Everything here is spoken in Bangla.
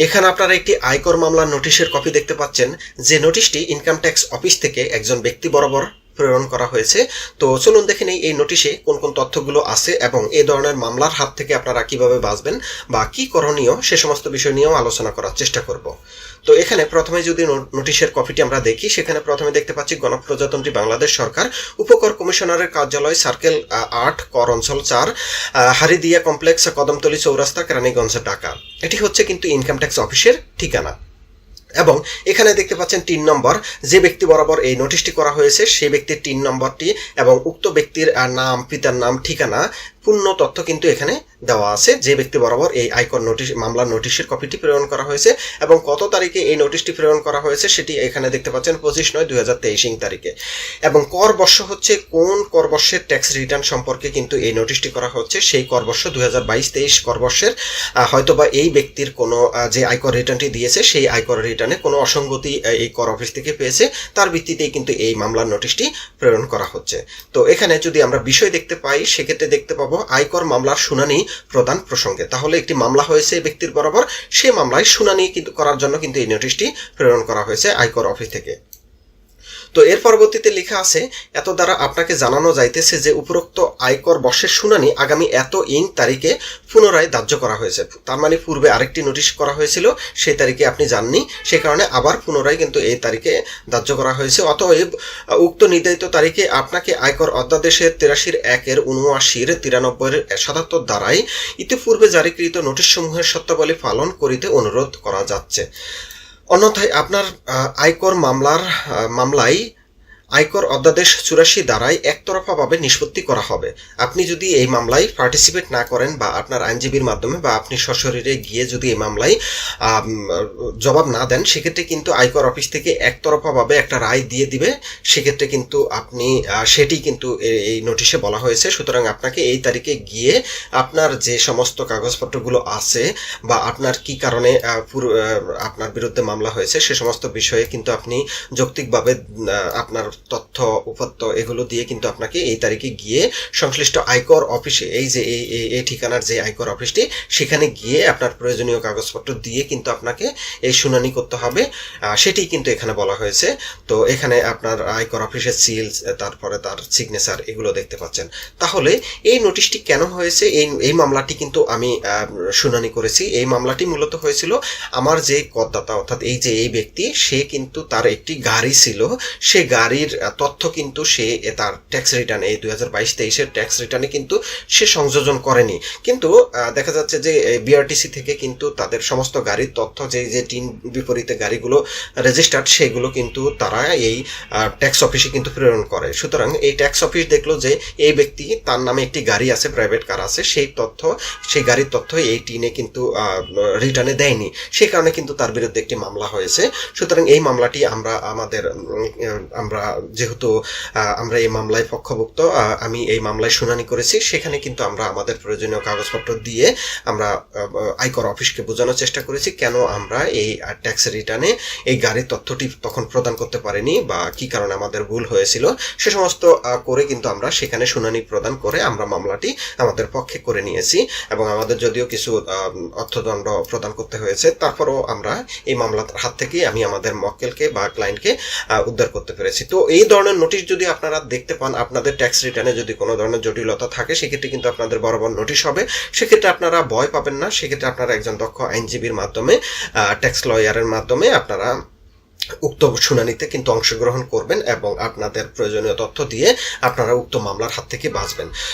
এখানে আপনারা একটি আয়কর মামলার নোটিশের কপি দেখতে পাচ্ছেন, যে নোটিশটি ইনকাম ট্যাক্স অফিস থেকে একজন ব্যক্তি বরাবর প্রেরণ করা হয়েছে। তো চলুন দেখে নেই এই নোটিশে কোন কোন তথ্যগুলো আছে এবং এই ধরনের মামলার হাত থেকে আপনারা কীভাবে বাঁচবেন বা কি করণীয় সে সমস্ত বিষয় নিয়েও আলোচনা করার চেষ্টা করব। তো এখানে প্রথমে যদি নোটিশের কপিটি আমরা দেখি, সেখানে প্রথমে দেখতে পাচ্ছি গণপ্রজাতন্ত্রী বাংলাদেশ সরকার, উপকর কমিশনারের কার্যালয় সার্কেল আট, কর অঞ্চল চার হারিদিয়া কমপ্লেক্স, কদমতলি চৌরাস্তা, কেরানীগঞ্জ, ঢাকা। এটি হচ্ছে কিন্তু ইনকাম ট্যাক্স অফিসের ঠিকানা। এবং এখানে দেখতে পাচ্ছেন তিন নম্বর, যে ব্যক্তি বরাবর এই নোটিশটি করা হয়েছে, সেই ব্যক্তির তিন নম্বরটি এবং উক্ত ব্যক্তির নাম, পিতার নাম, ঠিকানা পূর্ণ তথ্য কিন্তু এখানে দেওয়া আছে। যে ব্যক্তি বরাবর এই আয়কর নোটিশ মামলার নোটিশের কপিটি প্রেরণ করা হয়েছে এবং কত তারিখে এই নোটিশটি প্রেরণ করা হয়েছে সেটি এখানে দেখতে পাচ্ছেন পঁচিশ নয় দুই হাজার তেইশ তারিখে। এবং কর বর্ষ হচ্ছে কোন কর বর্ষের ট্যাক্স রিটার্ন সম্পর্কে কিন্তু এই নোটিশটি করা হচ্ছে, সেই কর বর্ষ দুই হাজার বাইশ তেইশ কর বর্ষের। হয়তোবা এই ব্যক্তির কোনো যে আয়কর রিটার্নটি দিয়েছে সেই আয়কর রিটার্নে কোনো অসঙ্গতি এই কর অফিস থেকে পেয়েছে। তার ভিত্তিতেই কিন্তু এই মামলার নোটিশটি প্রেরণ করা হচ্ছে। তো এখানে যদি আমরা বিষয় দেখতে পাই, সেক্ষেত্রে দেখতে পাবো আয়কর মামলার শুনানি প্রদান প্রসঙ্গে। তাহলে একটি মামলা হয়েছে ব্যক্তির বরাবর, সেই মামলায় শুনানি কিন্তু করার জন্য কিন্তু এই নোটিশটি প্রেরণ করা হয়েছে আয়কর অফিস থেকে। তো এর পরবর্তীতে লেখা আছে, এত দ্বারা আপনাকে জানানো যাইতেছে যে উপরোক্ত আয়কর বর্ষের শুনানি আগামী এত ইং তারিখে পুনরায় ধার্য করা হয়েছে। তার মানে পূর্বে আরেকটি নোটিশ করা হয়েছিল, সেই তারিখে আপনি যাননি। সে কারণে আবার পুনরায় কিন্তু এই তারিখে ধার্য করা হয়েছে। অতএব উক্ত নির্ধারিত তারিখে আপনাকে আয়কর অধ্যাদেশের তেরাশির একের উনআশির তিরানব্বইয়ের সাতাত্তর দ্বারাই ইতিপূর্বে জারিকৃত নোটিশসমূহের সত্যাবলী পালন করিতে অনুরোধ করা যাচ্ছে। অন্যথায় আপনার আয়কর মামলার মামলায় আয়কর অধ্যাদেশ চুরাশি দ্বারাই একতরফাভাবে নিষ্পত্তি করা হবে। আপনি যদি এই মামলায় পার্টিসিপেট না করেন বা আপনার আইনজীবীর মাধ্যমে বা আপনি সশরীরে গিয়ে যদি এই মামলায় জবাব না দেন, সেক্ষেত্রে কিন্তু আয়কর অফিস থেকে একতরফাভাবে একটা রায় দিয়ে দিবে। সেক্ষেত্রে কিন্তু আপনি সেটি কিন্তু এই নোটিশে বলা হয়েছে। সুতরাং আপনাকে এই তারিখে গিয়ে আপনার যে সমস্ত কাগজপত্রগুলো আছে বা আপনার কি কারণে আপনার বিরুদ্ধে মামলা হয়েছে, সে সমস্ত বিষয়ে কিন্তু আপনি যৌক্তিকভাবে আপনার তথ্য উপাত্ত এগুলো দিয়ে কিন্তু আপনাকে এই তারিখে গিয়ে সংশ্লিষ্ট আয়কর অফিসে, এই যে এই, এই- ঠিকানার যে আয়কর অফিসটি, সেখানে গিয়ে আপনার প্রয়োজনীয় কাগজপত্র দিয়ে কিন্তু আপনাকে এই শুনানি করতে হবে। সেটি কিন্তু এখানে বলা হয়েছে। তো এখানে আপনার আয়কর অফিসের সিল তারপরে তার সিগনেচার এগুলো দেখতে পাচ্ছেন। তাহলে এই নোটিশটি কেন হয়েছে? এই এই মামলাটি কিন্তু আমি শুনানি করেছি। এই মামলাটি মূলত হয়েছিল আমার যে করদাতা, অর্থাৎ এই যে এই ব্যক্তি, সে কিন্তু তার একটি গাড়ি ছিল। সে গাড়ির আহ, তথ্য কিন্তু সে তার ট্যাক্স রিটার্ন এই দুই হাজার বাইশ তেইশের ট্যাক্স রিটার্নে কিন্তু সে সংযোজন করেনি। কিন্তু দেখা যাচ্ছে যে বিআরটিসি থেকে কিন্তু তাদের সমস্ত গাড়ির তথ্য যে যে টিন বিপরীতে গাড়িগুলো রেজিস্টার্ড সেগুলো কিন্তু তারা এই ট্যাক্স অফিসে কিন্তু প্রেরণ করে। সুতরাং এই ট্যাক্স অফিস দেখল যে এই ব্যক্তি তার নামে একটি গাড়ি আছে প্রাইভেট কার আছে সেই তথ্য সেই গাড়ির তথ্য এই টিনে কিন্তু রিটার্নে দেয়নি। সেই কারণে কিন্তু তার বিরুদ্ধে একটি মামলা হয়েছে। সুতরাং এই মামলাটি আমরা আমাদের আমরা যেহেতু আমরা এই মামলায় পক্ষভুক্ত আমি এই মামলায় শুনানি করেছি, সেখানে কিন্তু আমরা আমাদের প্রয়োজনীয় কাগজপত্র দিয়ে আমরা আয়কর অফিসকে বোঝানোর চেষ্টা করেছি, কেন আমরা এই ট্যাক্স রিটার্নে এই গাড়ির তথ্যটি তখন প্রদান করতে পারিনি বা কি কারণে আমাদের ভুল হয়েছিল, সে সমস্ত করে কিন্তু আমরা সেখানে শুনানি প্রদান করে আমরা মামলাটি আমাদের পক্ষে করে নিয়েছি এবং আমাদের যদিও কিছু অর্থদণ্ড প্রদান করতে হয়েছে, তারপরও আমরা এই মামলার হাত থেকে আমি আমাদের মক্কেলকে বা ক্লায়েন্টকে উদ্ধার করতে পেরেছি। তো এই ধরনের নোটিশ যদি আপনারা দেখতে পান, আপনাদের ট্যাক্স রিটার্নে যদি কোনো ধরনের জটিলতা থাকে, সেক্ষেত্রে কিন্তু আপনাদের বরাবর নোটিশ হবে। সেক্ষেত্রে আপনারা ভয় পাবেন না। সেক্ষেত্রে আপনারা একজন দক্ষ আইনজীবীর মাধ্যমে ট্যাক্স লয়ারের মাধ্যমে আপনারা উক্ত শুনানিতে কিন্তু অংশগ্রহণ করবেন এবং আপনাদের প্রয়োজনীয় তথ্য দিয়ে আপনারা উক্ত মামলার হাত থেকে বাঁচবেন।